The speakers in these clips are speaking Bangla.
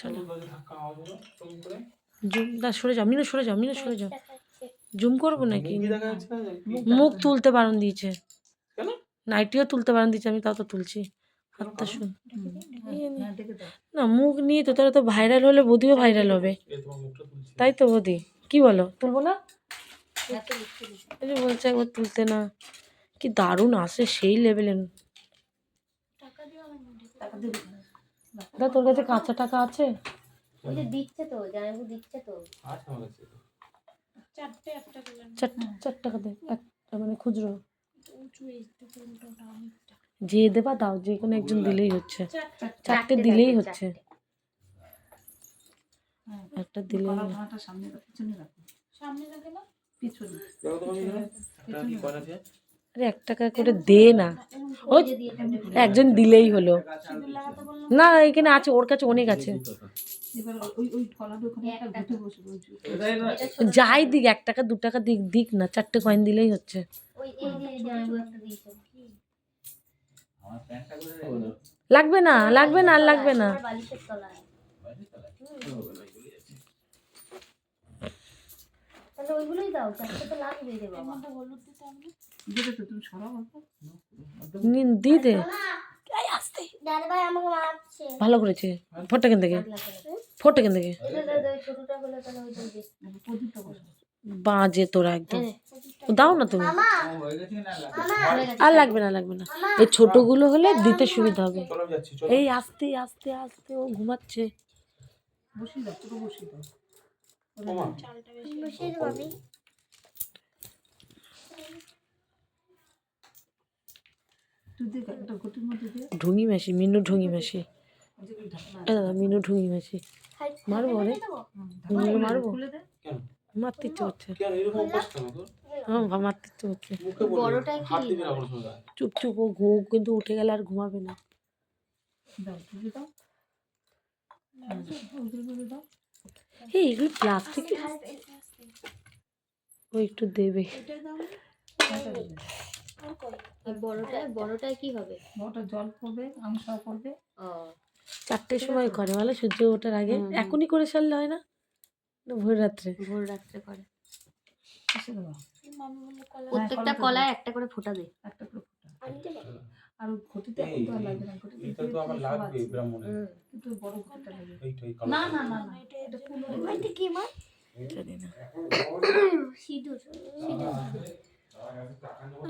চলো। জুম না সরে যাও মিনু সরে যাও মিনু সরে যাও। জুম করব নাকি? মুখ তুলতে বারণ দিয়েছে। নাইটিও তুলতে বারণ দিয়েছে আমি তাও তো তুলছি। হাতটা শুন। হ্যাঁ না। মুখ নিয়ে তো তারা তো ভাইরাল হলে বদিও ভাইরাল হবে। তাই তো বদি কি বলো? তুলবো না? এত লিখতে দিস এই যে বলছে একবার তুলতে না। কি দারুণ আসে সেই লেভেলের টাকা দা তোর কাছে কাঁচা টাকা আছে? ওই যে দিচ্ছে তো জামাইবু দিচ্ছে তো। আচ্ছা আমার কাছে চারটে একটা করে চার চার টাকা দে একটা মানে খুচরো। যে দেবা দাও যে কোনো একজন দিলেই হচ্ছে। চারটে। চারটে দিলেই হচ্ছে। হ্যাঁ। একটা দিলেই সামনে রাখো সামনে রাখে না? পিছনে। এক টাকা করে দে না। দেবে। একজন দিলেই হলো। না, এখানে আছে, ওর কাছে অনেক আছে। যাই দিক, এক টাকা, দু টাকা দিক দিক না, চারটে কয়েন দিলেই হচ্ছে। লাগবে না লাগবে না, আর লাগবে না। তাহলে ওইগুলোই দাও চারটে তো লাগবে রে বাবা। দাদা ভালো করেছে। ফোরটা কেন থেকে? ফোরটা কেন থেকে? বসো। বাজে তোরা একদম। দাও না তুমি। আর লাগবে না লাগবে না। এই ছোটগুলো হলে দিতে সুবিধা হবে। এই আস্তে আস্তে আস্তে ও ঘুমাচ্ছে। বসিয়ে দাও বসিয়ে দাও ওমা চালটা বেশি বসিয়ে দেবো আমি তুই দেখ একটা ঘটির মধ্যে দিয়ে ঢুঙি মাসি মিনু ঢুঙি মাসি। দাদা মিনু ঢুঙি মাসি। মারবো রে মিনু মারবো? খুলে দে। কেন? মারতে ইচ্ছে হচ্ছে হ্যাঁ মারতে ইচ্ছে হচ্ছে চুপ চুপ ও ঘুম কিন্তু উঠে গেলে আর ঘুমাবে না। এই এগুলো প্লাস্টিক ও একটু দেবে। আর বড়টায় বড়টায় কি হবে? বড়টা জল পড়বে আমসা পড়বে। ও। চারটের সময় করে বলে সূর্য ওঠার আগে। এখনই করে সারলে হয় না? ভোর রাত্রে। ভোর রাত্রে করে। কলা। প্রত্যেকটা কলায় একটা করে ফোঁটা দে। একটা করে আর ঘটিতে তো লাগবে না ঘটিতে এটা তো আবার লাগবে ব্রাহ্মণের কিন্তু বড় ঘটিটা লাগবে এইটাই না না না না এটা ফুল এটা কি মা? জানি না। সিঁদুর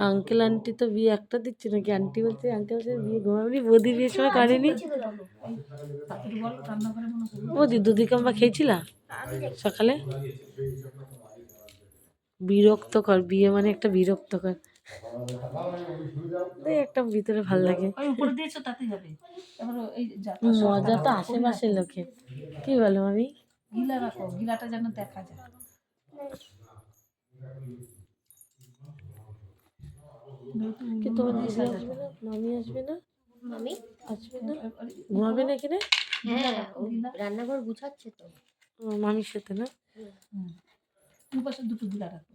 আঙ্কেল আন্টি তো বিয়ে একটা দিচ্ছে নাকি? আন্টি বলছে আঙ্কেল বিয়ে ঘুমাবনি বৌদি বিয়ের সময় করেনি। বৌদি দুধি কাম্বা খেয়েছিলা? সকালে? বিরক্তকর বিয়ে মানে একটা বিরক্তকর। একটা ভিতরে ভালো লাগে। মজা তো আশেপাশের লোকে কি বলো আমি গিলা রাখো গিলাটা যেন দেখা যায়। কি তোমার দিদি আসবে না? মামি আসবে না? মামি? আসবে না? ঘুমাবে না কিনে হ্যাঁ রান্নাঘর গুছাচ্ছে তো। মামির সাথে না? পাশে দুটো গিলা রাখো।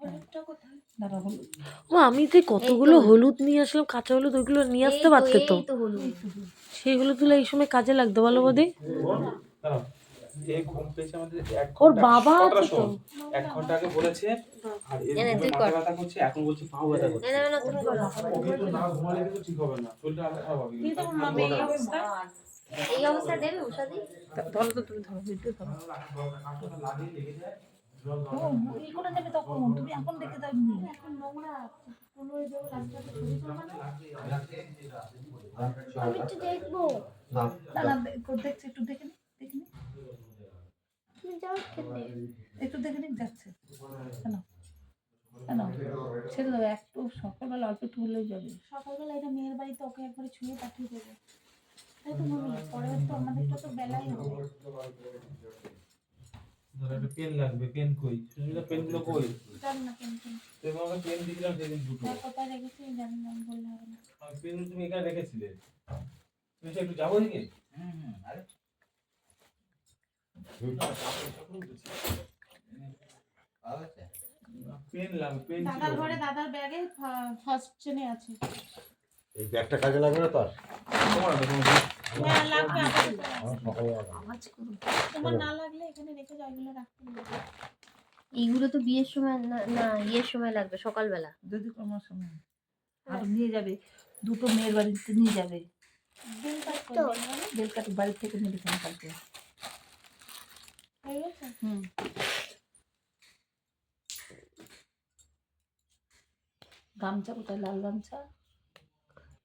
হলুদটা কোথায়? দাঁড়া হলো ও আমি তো কতগুলো হলুদ নিয়ে আসলাম কাঁচা হলুদ ওইগুলো নিয়ে আসতে পারতে তো। সেইগুলো তুলে এই সময় কাজে লাগতো বলো বৌদি? এই ঘুম পেয়েছে আমাদের এক ওর বাবা আছে তো। এক ঘণ্টা আগে বলেছে আর তুই মাথা ব্যথা করছে এখন বলছে পাও ব্যথা করছে। না না তুমি করো। কিন্তু না ঘুমালে কিন্তু ঠিক হবে না শরীরটা আরও খারাপ হবে কিন্তু। এই অবস্থা? দেবে উষাদি ধরো তো তুমি ধরো ভিডিও ধরো। লাগে লেগে যায় ই করে যাবে তখন তুমি এখন দেখে দাও এখন নোংরা কোনো ওই রাস্তাতে ছবি তুলবা না আমি একটু দেখব। না না দেখছি একটু দেখে নি দেখে নি তুমি যাও খেতে একটু দেখে নি যাচ্ছে কেন কেন ছেড়ে দেবো একটু সকালবেলা অল্প হলেই যাবে। সকালবেলা এটা মেয়ের বাড়িতে ওকে একবারে ছুঁয়ে পাঠিয়ে দেবে। তাই তো মামি পরে তো আমাদেরটা তো বেলাই হবে। ধরো একটা পেন লাগবে পেন কই? সুস্মিতা পেনগুলো কই? জানি না পেন পেন তুমি আমাকে পেন দিয়েছিলাম সেদিন দুটো। কোথায় রেখেছি জানি না বললে হবে না। পেন তুমি এখানে রেখেছিলে? তুমি একটু যাব দিকে পেন লাগবে পেন দাদার ঘরে দাদার ব্যাগে ফার্স্ট চেনে আছে। এই ব্যাগটা কাজে লাগবে না তো তোমার না, তোমার। হ্যাঁ লাগবে আওয়াজ করুন। তোমার না লাগলে এখানে রেখে যাও এগুলো রাখতে এইগুলো তো বিয়ের সময় না না ইয়ের সময় লাগবে সকালবেলা। যদি কোনো সময় আর নিয়ে যাবে দুটো মেয়ের বাড়িতে নিয়ে যাবে? বেলকাটি বাড়ি থেকে মেডিসিন কালকে। হয়ে হুম। গামছা কোথায়? লাল গামছা?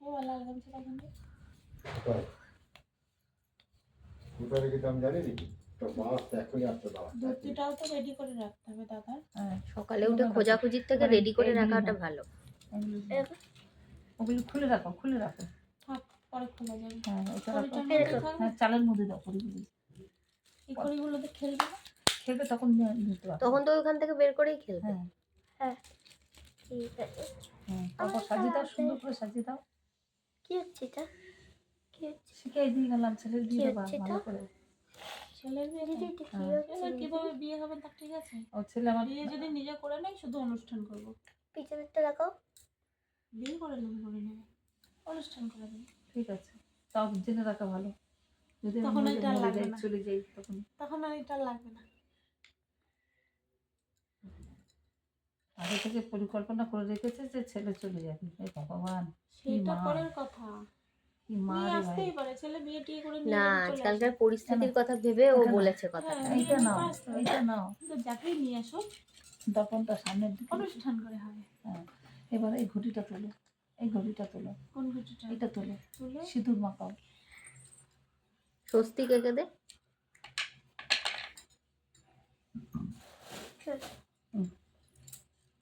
ও লাল গামছা তখন কোথায়? রেখে আমি জানি নাকি? তো বাস এখনই আসতে দাও। ধুতিটাও তো রেডি করে রাখতে হবে হ্যাঁ সকালে উঠে খোঁজাখুঁজির থেকে রেডি করে রাখাটা ভালো। ওগুলো খুলে রাখো খুলে রাখো। পরে খোলা যাবে। হ্যাঁ রাখো। হ্যাঁ চালের মধ্যে দাও করিগুলি এই খড়িগুলোতে খেলবে না? খেলবে তখন তখন তো ওখান থেকে বের করেই খেলবে। হ্যাঁ। ঠিক আছে। হ্যাঁ তারপর সাজিয়ে দাও সুন্দর করে সাজিয়ে দাও। কি হচ্ছে এটা? কি হচ্ছে? শিখিয়ে দিয়ে গেলাম ছেলের দিয়ে দেবা ভালো করে। ছেলের বিয়ে দিদি কি। হচ্ছে? কীভাবে বিয়ে হবে তা ঠিক আছে। ও ছেলে আমার বিয়ে যদি নিজে করে নেয় শুধু অনুষ্ঠান করব। পিছনেরটা দেখাও বিয়ে করে নেবে করে নেবে। অনুষ্ঠান করে দেবে ঠিক আছে। তাও জেনে রাখা ভালো। যদি তখন মরে- এটা লাগবে যাই, চলে যাই তখন। তখন আর এটা লাগবে না। আগে থেকে পরিকল্পনা করে রেখেছে যে ছেলে চলে যাবে। এই ভগবান সেটা পরের কথা। কি না আজকালকার পরিস্থিতির কথা ভেবে ও বলেছে কথা হ্যাঁ, এইটা নাও এইটা নাও। যাকেই নিয়ে আসো দর্পণটা সামনের দিকে। অনুষ্ঠান করে হবে। হ্যাঁ এবার এই ঘটিটা তোলো এই ঘটিটা তোলো। কোন ঘটিটা এটা তোলো। সিঁদুর মাখাও। স্বস্তি কেকে দে?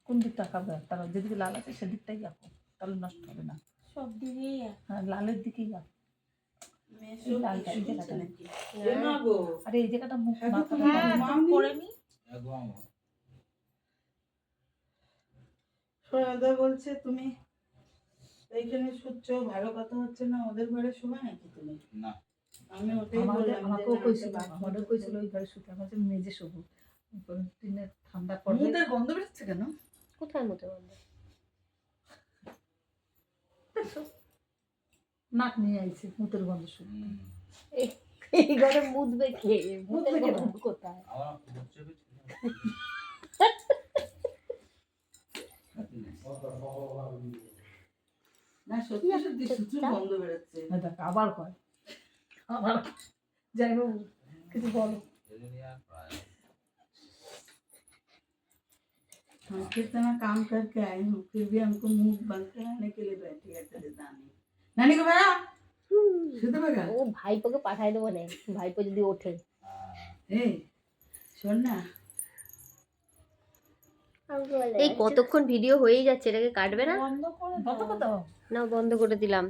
কোন দিকটা আঁকাবে তারা যেদিকে লাল আছে সেদিকটাই আঁকো তাহলে নষ্ট হবে না। সব দিকেই হ্যাঁ লালের দিকেই আঁকো আরে এই জায়গাটা মুখ হ্যাঁ একদম সহায়তা বলছে তুমি এইখানে শুচ্ছ ভালো কথা হচ্ছে না ওদের ঘরে শোভা নাকি তুমি? না। আমি ওটাই আমাদের বললাম যে আমাকেও কইছিল একটা কইছিল ওই ঘরে শুতে। আমার মেজে শুবো। ঠান্ডা পড়বে মুখের গন্ধ বেরোচ্ছে কেন? কোথায় মতে বন্ধ? নাক নিয়ে আইছে মুতের গন্ধ হুম। এই ঘরে মুদবে কে মুতের গন্ধ কোথায়? কি? না সত্যি সত্যি প্রচুর গন্ধ বেরোচ্ছে। আবার কয়। আবার যাই হোক কিছু বলো। এজন্যই আর প্রায় हाँ, फिर तो मैं काम करके आई हूँ फिर भी हमको मुंह बंद कराने के लिए बैठी है तेरे नानी नानी को बेड़ा শুতে পারগা ও ভাইপোকে পাঠাই দেবো না ভাইপো যদি ওঠে আহ, এই শোন না এই কতক্ষণ ভিডিও হয়েই যাচ্ছে এটাকে কাটবে না বন্ধ করে কত দাও কত না বন্ধ করে দিলাম